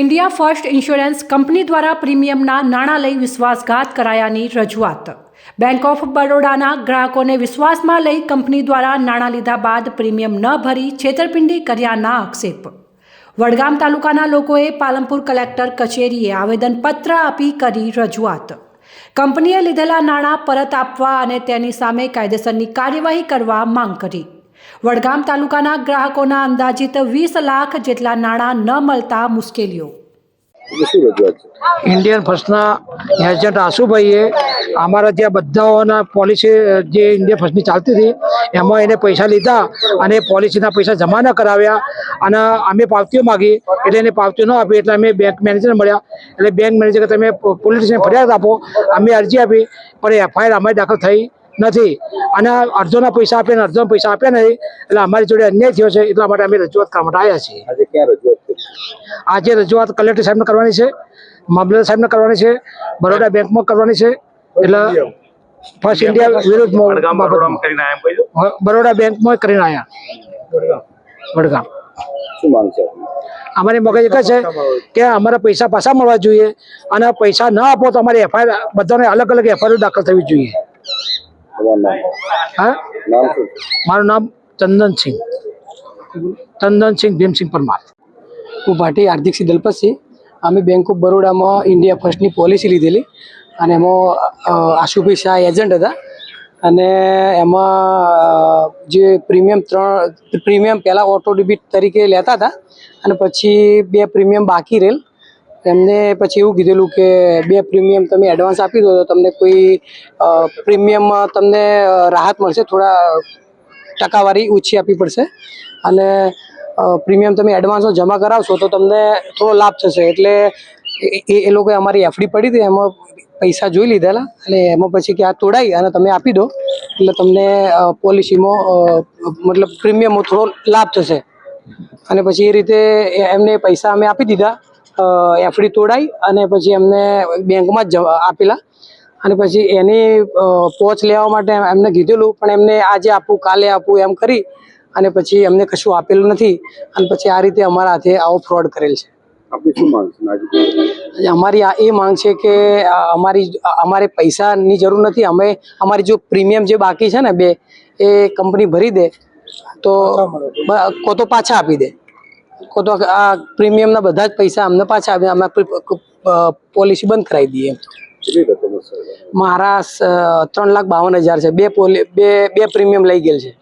India first insurance company દ્વારા પ્રીમિયમના નાણાં લઈ વિશ્વાસઘાત કરાયાની રજૂઆત. બેંક ઓફ બરોડાના ગ્રાહકોને વિશ્વાસમાં લઈ કંપની દ્વારા નાણાં લીધા બાદ પ્રીમિયમ ન ભરી છેતરપિંડી કર્યાના આક્ષેપ. વડગામ તાલુકાના લોકોએ પાલનપુર કલેક્ટર કચેરીએ આવેદનપત્ર આપી કરી રજૂઆત. કંપનીએ લીધેલા નાણાં પરત આપવા અને તેની સામે કાયદેસરની કાર્યવાહી કરવા માંગ કરી. વડગામ તાલુકાના ગ્રાહકોના અંદાજિત વીસ લાખ જેટલા નાણાં ન મળતા મુશ્કેલીઓ. ઇન્ડિયન ફર્સ્ટના એજન્ટ આશુભાઈએ અમારા ત્યાં બધાઓના પોલિસી જે ઇન્ડિયન ફર્સ્ટની ચાલતી હતી એમાં એને પૈસા લીધા અને પોલિસીના પૈસા જમા ન કરાવ્યા અને અમે પાવતીઓ માગી એટલે એને પાવતીઓ ન આપી એટલે અમે બેંક મેનેજરને મળ્યા. એટલે બેંક મેનેજર તમે પોલીસ સ્ટેશન ફરિયાદ આપો અમે અરજી આપી પણ એફઆઈઆર અમારી દાખલ થઈ. નથી. અને અડધોના પૈસા આપ્યા અને અડધોના પૈસા આપ્યા નથી એટલે અમારી જોડે અન્યાય થયો છે એટલા માટે અમે રજૂઆત કરવા માટે આવ્યા છીએ. આજે રજૂઆત આજે રજૂઆત કલેક્ટર સાહેબને કરવાની છે મામલતદાર સાહેબને કરવાની છે બરોડા બેંકમાં કરવાની છે એટલે ફર્સ્ટ ઇન્ડિયા વિરુદ્ધ. બરોડા બેંકમાં કરીને આવ્યા વડગામ. શું માંગ છે અમારી મગજ એક જ છે કે અમારા પૈસા પાછા મળવા જોઈએ અને પૈસા ન આપો તો અમારી એફઆઈઆર બધાને અલગ અલગ એફઆઈઆર દાખલ થવી જોઈએ. હા? મારું નામ ચંદનસિંહ ચંદનસિંહ ભીમસિંહ પરમાર. હું ભાટી હાર્દિકસિંહ દલપતસિંહ અમે બેંક ઓફ બરોડામાં ઇન્ડિયા ફર્સ્ટની પોલિસી લીધેલી અને એમાં આશુભાઈ શાહ એજન્ટ હતા. અને એમાં જે પ્રીમિયમ ત્રણ પ્રીમિયમ પહેલાં ઓટો ડેબિટ તરીકે લેતા હતા. અને પછી બે પ્રીમિયમ બાકી રહેલ. એમને પછી એવું કીધેલું કે બે પ્રીમિયમ તમે એડવાન્સ આપી દો તો તમને કોઈ પ્રીમિયમમાં તમને રાહત મળશે, થોડા ટકાવારી ઓછી આપવી પડશે. અને પ્રીમિયમ તમે એડવાન્સમાં જમા કરાવશો તો તમને થોડો લાભ થશે. એટલે એ- એ લોકોએ અમારી એફડી પડી હતી, એમાં પૈસા જોઈ લીધેલા અને એમાં પછી કે આ તોડાઈ અને તમે આપી દો. એટલે તમને પોલિસીમાં મતલબ પ્રીમિયમમાં થોડો લાભ થશે. અને પછી એ રીતે એમને પૈસા અમે આપી દીધા. એફડી તોડાઈ અને પછી એમને બેંકમાં જ જવા- આપેલા. અને પછી એની પોચ લેવા માટે એમને કીધેલું પણ એમને આજે આપું કાલે આપું એમ કરી અને પછી એમને કશું આપેલું નથી. અને પછી આ રીતે અમારા હાથે આવો ફ્રોડ કરેલ છે. આપની શું માંગ છે? નાજી અમારી આ એ માંગ છે કે અમારી અમારે પૈસાની જરૂર નથી. અમે અમારી જો પ્રીમિયમ જે બાકી છે ને બે એ કંપની ભરી દે તો કો તો પાછા આપી દે. કો તો આ પ્રીમિયમના બધા જ પૈસા અમને પાછા આવે અમે પોલિસી બંધ કરાવી દઈએ મારા ત્રણ લાખ બાવન હજાર છે. બે પોલી બે બે પ્રીમિયમ લઈ ગયેલ છે.